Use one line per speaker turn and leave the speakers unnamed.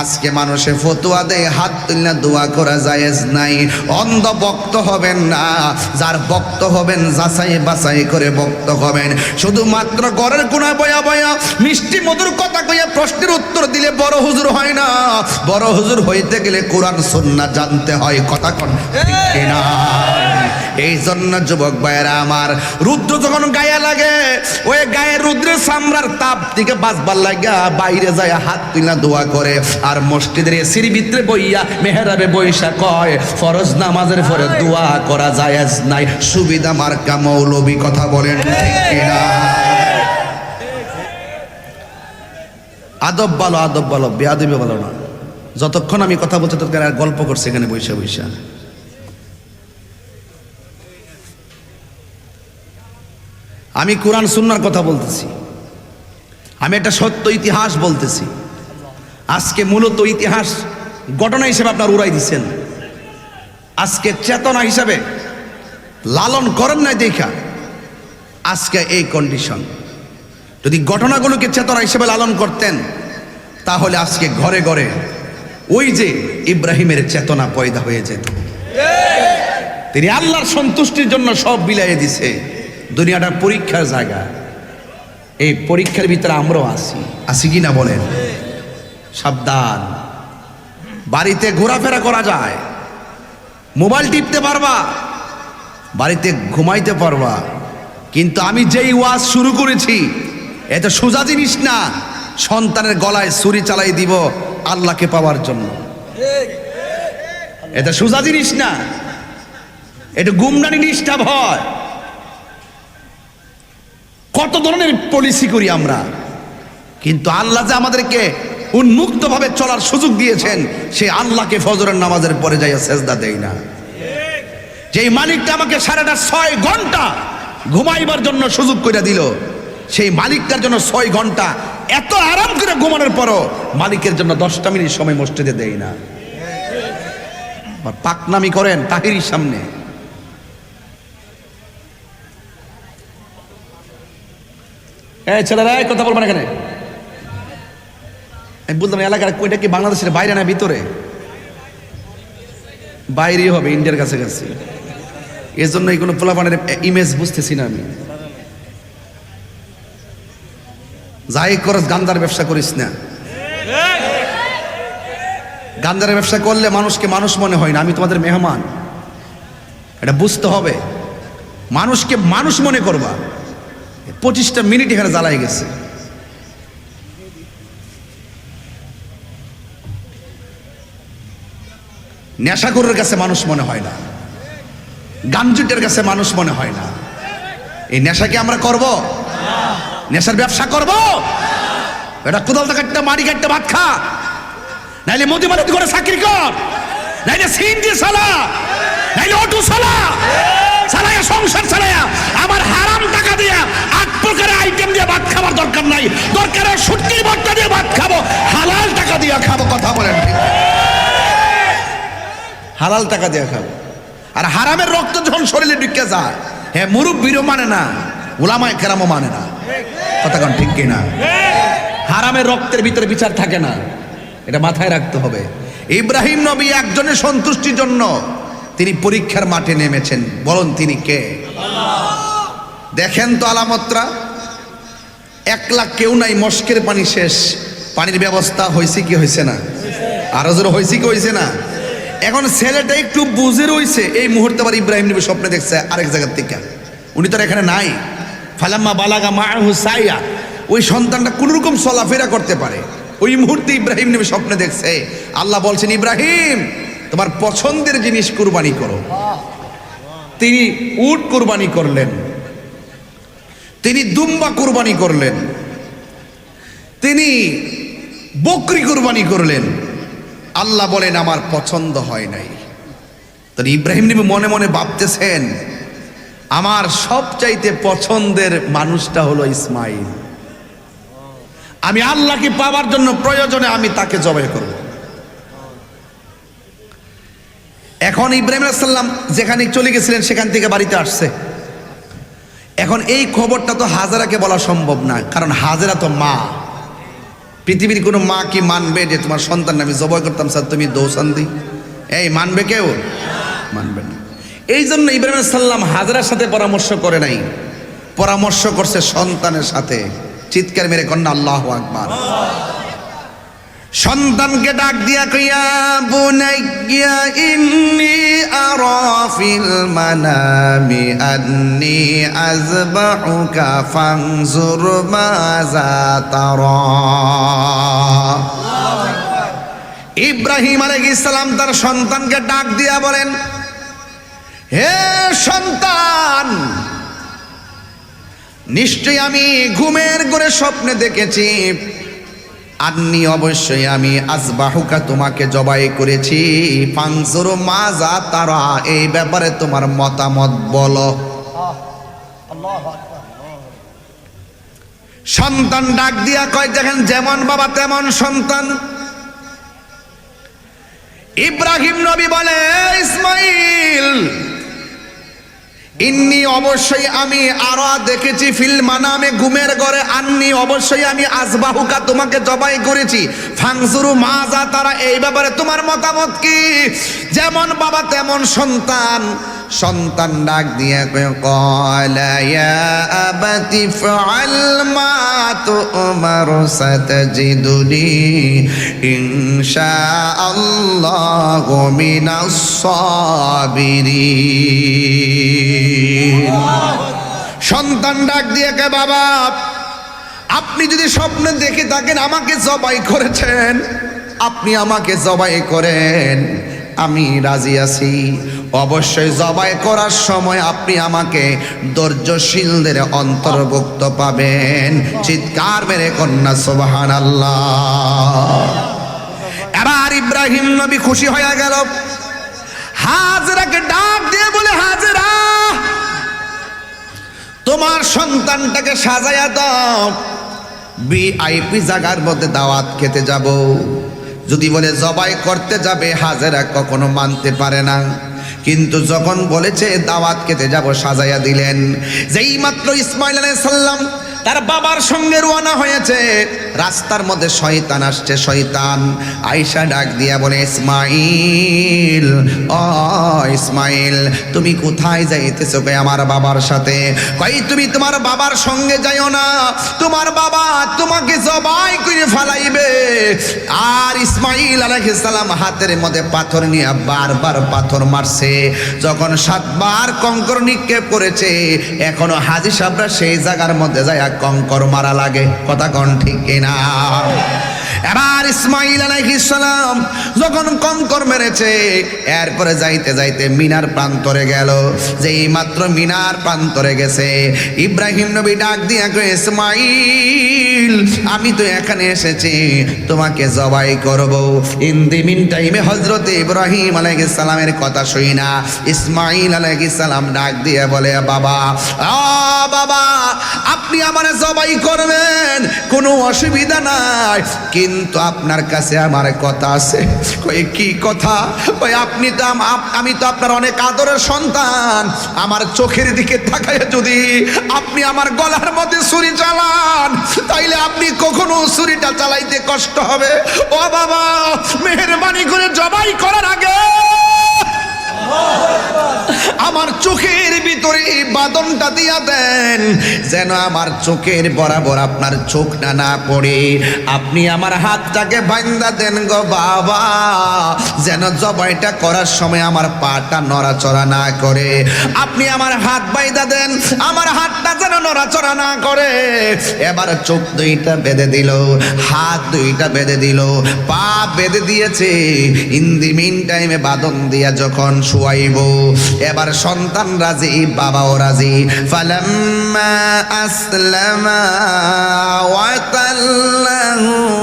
আজকে মানুষে ফতুয়া দেয়, হাত তুলনা দোয়া করা জায়েজ নাই। অন্ধ বক্ত হবেন না, যার বক্ত হবেন, যাচাই বাছাই করে বক্ত হবেন। শুধুমাত্র ঘরের কোনা বয়া বয়া, মিষ্টি মধুর কথা কইয়া প্রশ্নের উত্তর দিলে বড় হুজুর হয় না। বড় হুজুর হইতে গেলে কোরআন, সুন্নাহ জানতে হয়, কথা কোন কিনা? এই জন্য যুবক ভাইয়েরা আমার রুদ্র যখন গায়ে লাগে, ওই গায়ে রুদ্রের সামরার তাপ থেকে বাঁচবার লাগা বাইরে যায় হাত তুলা দোয়া করে। আর মসজিদের এসির ভিতরে বইয়া মেহরাবে বৈশা কয়, ফরজ নামাজের পরে দোয়া করা জায়েজ নাই। সুবিধা মার্কা মৌলবী কথা বলেন কিনা? আদব ভালো আদব ভালো বেয়াদবি ভালো না। যতক্ষণ আমি কথা বলছি, ততক্ষণ আর গল্প করছে এখানে বৈশা বৈশা আমি কোরআন সুন্নার কথা বলতেছি। আমি একটা সত্য ইতিহাস বলতেছি। আজকে মূলত ইতিহাস ঘটনা হিসেবে আপনার উড়াই দিচ্ছেন আজকে চেতনা হিসাবে লালন করেন নাই দেখা। আজকে এই কন্ডিশন যদি ঘটনাগুলোকে চেতনা হিসেবে লালন করতেন তাহলে আজকে ঘরে ঘরে ওই যে ইব্রাহিমের চেতনা পয়দা হয়ে যেত। তিনি আল্লাহর সন্তুষ্টির জন্য সব বিলাইয়ে দিছে। দুনিয়াটা পরীক্ষার জায়গা। এই পরীক্ষার ভিতরে আমরাও আসি আসি কি না বলেন? সাবধান। বাড়িতে ঘোরাফেরা করা যায়। মোবাইল টিপতে পারবা। বাড়িতে ঘুমাইতে পারবা। কিন্তু আমি যেই ওয়াজ শুরু করেছি এটা সোজা জিনিস না। সন্তানের গলায় ছুরি চালাই দিব আল্লাহকে পাওয়ার জন্য। এটা সোজা জিনিস না। এটা গুমরানি নিষ্ঠা ভয়। কত ধরনের পলিসি করি আমরা? কিন্তু আল্লাহ যে আমাদেরকে উন্মুক্তভাবে চলার সুযোগ দিয়েছেন সেই আল্লাহকে ফজরের নামাজের পরে যাইয়া সেজদা দেয় না। যেই মালিকটা আমাকে সারাটা ছয় ঘণ্টা ঘুমাইবার জন্য সুযোগ করে দিল, সেই মালিকটার জন্য ছয় ঘণ্টা এত আরাম করে ঘুমানোর পরও মালিকের জন্য দশটা মিনিট সময় মসজিদে দেয় না। পাকনামি করেন তাহিরির সামনে। এই ছেলেরা কথা বলবেন এখানে। আমি বলতাম এলাকার কইটা কি বাংলাদেশের বাইরে না ভিতরে? বাইরেই হবে, ইন্ডিয়ার কাছে কাছে এর জন্য এই কোনো পোলাপানের ইমেজ বুঝতেছি না আমি। যাই করস গান্দার ব্যবসা করিস না। গান্দারের ব্যবসা করলে মানুষকে মানুষ মনে হয় না, আমি তোমাদের মেহমান। এটা বুঝতে হবে। মানুষকে মানুষ মনে করবা। পঁচিশটা মিনিট এখানে জ্বালাই গেছে। নেশাখোরের কাছে মানুষ মনে হয় না। গাঞ্জুটের কাছে মানুষ মনে হয় না। এই নেশাকে আমরা করব? নেশার ব্যবসা করব? এটা কোদাল কাটতে মারি কাটতে ভাত খা। নাইলে মোদি মালিক করে চাকরি কর। নাইলে সিনজি সালা নাইলে অটো সালা দরকার নাই। দরকার সুটকির ভর্তা দিয়ে ভাত খাব। হালাল টাকা দিয়ে খাব, কথা বলেন হালাল টাকা দিয়ে খাব। আর হারামের রক্ত যখন শরীরে ঢুকে যায় হ্যাঁ মুরব্বীরও মানে না ওলামায় কেরামও মানে না। কথা কন ঠিক কিনা? হারামের রক্তের ভিতরে বিচার থাকে না। এটা মাথায় রাখতে হবে। ইব্রাহিম নবী একজনের সন্তুষ্টির জন্য তিনি পরীক্ষার মাঠে নেমেছেন। বলুন তিনি কে? দেখেন তো আলামতরা। এক লাখ কেউ নাই, মস্কের পানি শেষ। পানির ব্যবস্থা হয়েছে কি হয়েছে না? আরও জোর হয়েছে কি হয়েছে না? এখন ছেলেটা একটু বুঝে রয়েছে, এই মুহূর্তে আবার ইব্রাহিম নবী স্বপ্নে দেখছে আরেক জায়গার থেকে। উনি তো এখানে নাই। ফালাম্মা বালাগা মা হুসাইয়া ওই সন্তানটা কোন রকম চলাফেরা করতে পারে। ওই মুহূর্তে ইব্রাহিম নবী স্বপ্নে দেখছে। আল্লাহ বলছেন, ইব্রাহিম, তোমার পছন্দের জিনিস কুরবানি করো। তিনি উট কুরবানি করলেন। তিনি দুম্বা কুরবানি করলেন। তিনি বকরি কুরবানি করলেন। আল্লাহ বলেন, আমার পছন্দ হয় নাই। তো ইব্রাহিম নবী মনে মনে ভাবতেছেন, আমার সবচাইতে পছন্দের মানুষটা হলো ইসমাইল। আমি আল্লাহকে পাওয়ার জন্য প্রয়োজনে আমি তাকে জবাই করব। এখন ইব্রাহিম সাল্লাম যেখানে চলে গেছিলেন, সেখান থেকে বাড়িতে আসছে। এখন এই খবরটা তো হাজারাকে বলা সম্ভব না, কারণ হাজারা তো মা। পৃথিবীর কোনো মা কি মানবে যে তোমার সন্তান? আমি জবাই করতাম, স্যার, তুমি দৌসান দি এই, মানবে কেউ? মানবে না। এই জন্য ইব্রাহিম সাল্লাম হাজরার সাথে পরামর্শ করে নাই। পরামর্শ করছে সন্তানের সাথে। চিৎকার মেরে কন্যা, আল্লাহ আকবার। সন্তানকে ডাক দিয়া কইয়া, বুনাইয়া ইন্নি আরা ফিল মানামি, আন্নি আযবাহুকা ফানজুর মাযা তারা ইব্রাহিম আলাইহিস সালাম তার সন্তানকে ডাক দিয়া বলেন, হে সন্তান, নিশ্চয়ই আমি ঘুমের করে স্বপ্নে দেখেছি। আন্নি অবশ্যই আমি আসবাহুকা তোমাকে জবাই করেছি। ফাংসুর মাজা তারা, এই ব্যাপারে তোমার মতামত বলো। সন্তান ডাক দিয়া কয়, দেখেন যেমন বাবা তেমন সন্তান। ইব্রাহিম নবী বলে ইসমাইল ইন্নি অবশ্যই আমি আরও দেখেছি ফিল মানামে ঘুমের ঘরে, আন্নি অবশ্যই আমি আসবাহুকা তোমাকে জবাই করেছি। ফাংসুরু মাজা তারা এই ব্যাপারে তোমার মতামত কি? যেমন বাবা তেমন সন্তান। সন্তান ডাক দিয়ে কলা ইয়া আবাতি ফাআল মা তুমার সাতাজিদুনি ইনশা আল্লাহ মিনাস সাবিরিন। সন্তান ডাক দিয়ে কে বাবা, আপনি যদি স্বপ্নে দেখে থাকেন, আমাকে জবাই করেছেন। আপনি আমাকে জবাই করেন। আমি রাজি আছি। অবশ্যই জবাই করার সময় আপনি আমাকে ধৈর্যশীলদের অন্তর্ভুক্ত পাবেন। চিৎকার মেরে কন্যা সোবাহান এবার ইব্রাহিম নবী খুশি হয়ে গেল। হাজরাকে ডাক দিয়ে বলে, হাজরা, তোমার সন্তানটাকে সাজায়া দাও। বিআইপি জায়গার মধ্যে দাওয়াত খেতে যাব। যদি বলে, জবাই করতে যাবে, হাজেরা কখনো মানতে পারে না। কিন্তু যখন বলেছে, দাওয়াত খেতে যাব, সাজাইয়া দিলেন। যেই মাত্র ইসমাইল আলাইহিস সালাম তার বাবার সঙ্গে রওনা হয়েছে। রাস্তার মধ্যে শয়তান আসছে, শয়তান। আয়সা ডাক দিয়া বলে, ইসমাইল ও ইসমাইল, তুমি কোথায় যাইতেছো কে আমার বাবার সাথে? কই তুমি তোমার বাবার সঙ্গে যাইও না। তোমার বাবা তোমাকে জবাই করে ফালাইবে। আর ইসমাইল আলাইহিস সালাম হাতের মধ্যে পাথর নিয়ে বারবার পাথর মারছে। যখন সাতবার কঙ্কর নিক্ষেপ করেছে, এখনও হাজি সাহেবরা সেই জায়গার মধ্যে যায় কঙ্কর মারা লাগে কথা কন ঠিক কিনা এবার ইসমাইল আলাইহিস সালাম যখন কঙ্কর মেরেছে, এরপরে যাইতে যাইতে মিনার প্রান্তরে গেল। যেই মাত্র মিনার প্রান্তরে গেছে, ইব্রাহিম নবী ডাক দিয়া কয়ে, ইসমাইল, আমি তো এখানে এসেছি, তোমাকে জবাই করব। ইন দি মিন টাইমে হজরত ইব্রাহিম আলাইহিস সালামের কথা শুই না। ইসমাইল আলাইহিস সালাম ডাক দিয়ে বলে, বাবা বাবা, আপনি আমার জবাই করবেন, কোনো অসুবিধা নাই। কিন্তু আপনার কাছে আমার কথা আছে। কই, কি কথা? কই, আপনি তো আমি তো আপনার অনেক আদরের সন্তান। আমার চোখের দিকে তাকায় যদি আপনি আমার গলার মধ্যে ছুরি চালান, তাইলে আপনি কখনো ছুরিটা চালাইতে কষ্ট হবে? ও বাবা, মেহরবানি করে জবাই করার আগে আমার চোখের ভিতরে এই দিয়া দেন, যেন আমার চোখের বরাবর আপনার চোখ না না পড়ে। আপনি আমার হাতটাকে বান্দা দেন গো বাবা, যেন জবাইটা করার সময় আমার পাটা নড়াচড়া না করে। আপনি আমার হাত বাইদা দেন, আমার হাতটা যেন নড়াচড়া না করে। এবার চোখ দুইটা বেঁধে দিল, হাত দুইটা বেঁধে দিল, পা বেঁধে দিয়েছে। ইন দি মিন টাইমে বাদন দিয়া যখন শুয়াইব, এবার সন্তান রাজি, বাবাও রাজি। فلما أسلما وتله